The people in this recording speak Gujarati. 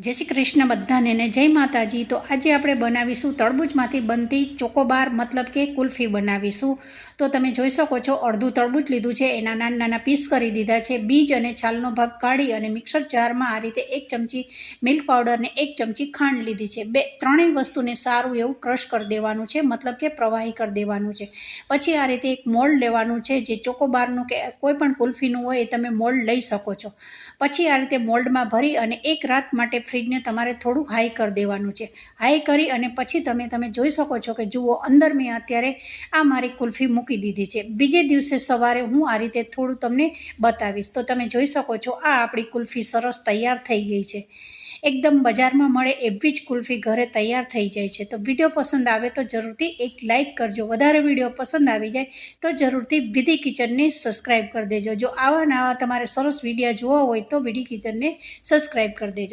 જય શ્રી કૃષ્ણ બધાને જય માતાજી. તો આજે આપણે બનાવીશું તરબૂચમાંથી બનતી ચોકોબાર, મતલબ કે કુલ્ફી બનાવીશું. તો તમે જોઈ શકો છો, અડધું તરબૂચ લીધું છે. એના નાના નાના પીસ કરી દીધા છે. બીજ અને છાલનો ભાગ કાઢી અને મિક્સર જારમાં આ રીતે એક ચમચી મિલ્ક પાવડર ને એક ચમચી ખાંડ લીધી છે. બે, ત્રણેય વસ્તુને સારું એવું ક્રશ કરી દેવાનું છે. મતલબ કે પ્રવાહી કરી દેવાનું છે. પછી આ રીતે એક મોલ્ડ લેવાનું છે, જે ચોકોબારનું કે કોઈ પણ કુલ્ફીનું હોય એ તમે મોલ્ડ લઈ શકો છો. પછી આ રીતે મોલ્ડમાં ભરી અને એક રાત માટે ફ્રીજને તમારે થોડું હાઈ કરી દેવાનું છે. હાઈ કરી અને પછી તમે તમે જોઈ શકો છો કે જુઓ, અંદર મેં અત્યારે આ મારી કુલ્ફી મૂકી દીધી છે. બીજે દિવસે સવારે હું આ રીતે થોડું તમને બતાવીશ. તો તમે જોઈ શકો છો, આ આપણી કુલ્ફી સરસ તૈયાર થઈ ગઈ છે. એકદમ બજારમાં મળે એવી જ કુલ્ફી ઘરે તૈયાર થઈ જાય છે. તો વીડિયો પસંદ આવે તો જરૂરથી એક લાઇક કરજો. વધારે વીડિયો પસંદ આવી જાય તો જરૂરથી વિધિ કિચનને સબસ્ક્રાઈબ કરી દેજો. જો આવા નવા તમારે સરસ વીડિયો જોવા હોય તો વિધિ કિચનને સબસ્ક્રાઈબ કરી દેજો.